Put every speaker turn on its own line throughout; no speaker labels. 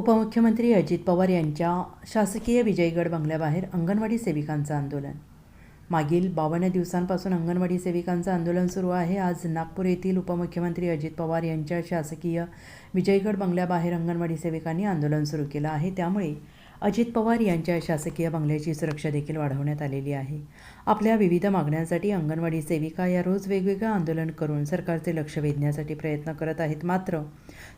उपमुख्यमंत्री अजित पवार यांच्या शासकीय विजयगड बंगल्याबाहेर अंगणवाडी सेविकांचं आंदोलन. मागील बावन्न दिवसांपासून अंगणवाडी सेविकांचं आंदोलन सुरू आहे. आज नागपूर येथील उपमुख्यमंत्री अजित पवार यांच्या शासकीय विजयगड बंगल्याबाहेर अंगणवाडी सेविकांनी आंदोलन सुरू केलं आहे. त्यामुळे अजित पवार यांच्या शासकीय बंगल्याची सुरक्षा देखील वाढवण्यात आलेली आहे. आपल्या विविध मागण्यांसाठी अंगणवाडी सेविका या रोज वेगवेगळं आंदोलन करून सरकारचे लक्ष वेधण्यासाठी प्रयत्न करत आहेत. मात्र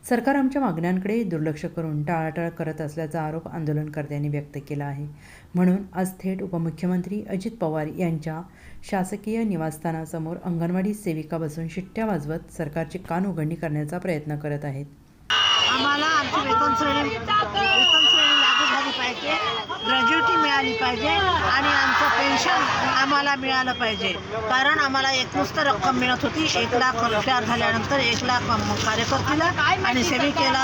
सरकार आमच्या मागण्यांकडे दुर्लक्ष करून टाळाटाळ करत असल्याचा आरोप आंदोलनकर्त्यांनी व्यक्त केला आहे. म्हणून आज थेट उपमुख्यमंत्री अजित पवार यांच्या शासकीय निवासस्थानासमोर अंगणवाडी सेविका बसून शिट्ट्या वाजवत सरकारची कान उघडणी करण्याचा प्रयत्न करत आहेत.
आम्हाला आमची वेतन श्रेणी वेतन श्रेणी लागू झाली पाहिजे ग्रॅज्युटी मिळाली पाहिजे आणि आमचं पेन्शन आम्हाला मिळालं पाहिजे. कारण आम्हाला एक नुसतं रक्कम मिळत होती. एक लाख रिटायर झाल्यानंतर एक लाख कार्यकर्तीला आणि सेविकेला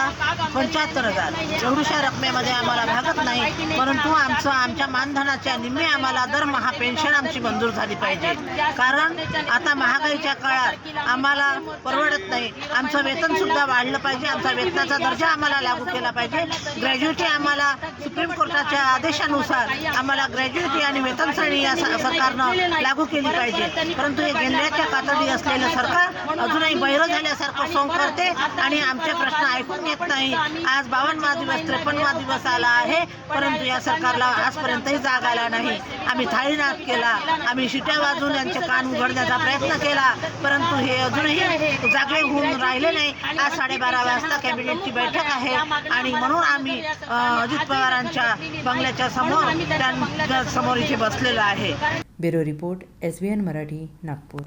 पंच्याहत्तर हजार. एवढ्याशा रकमेमध्ये आम्हाला भागत नाही. परंतु आमचं आमच्या मानधनाच्या निम्मे आम्हाला दरमहा पेन्शन आमची मंजूर झाली पाहिजे. कारण आता महागाईच्या काळात आम्हाला परवडत नाही. आमचं वेतन सुद्धा वाढलं पाहिजे. आमचा वेतनाचा दर्जा आम्हाला लागू केला पाहिजे. ग्रॅज्युएटी आम्हाला सुप्रीम कोर्टाच्या आदेशानुसार आम्हाला ग्रॅज्युएटी आणि वेतन श्रेणी या सरकारनं लागू केली पाहिजे. परंतु हे गेंद्याच्या पातळी असलेलं सरकार अजूनही बैर झाल्यासारखं सोंग करते आणि आमचे प्रश्न ऐकून घेत नाही. आज बावन्नवा दिवस त्रेपन्नवा दिवस आला आहे परंतु या सरकारला आजपर्यंतही जाग आला नाही. आम्ही थाळीनाद केला आम्ही शिट्या वाजून यांचे कान उघडण्याचा प्रयत्न केला परंतु हे अजूनही जागे होऊन राहिले नाही. आज साडेबारा वाजता कॅबिनेटची बैठक आहे आणि म्हणून आम्ही अजित पवारांच्या बंगल्याच्या समोर त्यांच्यासमोर इथे बसलेलो आहे.
Bureau report S B N Marathi Nagpur.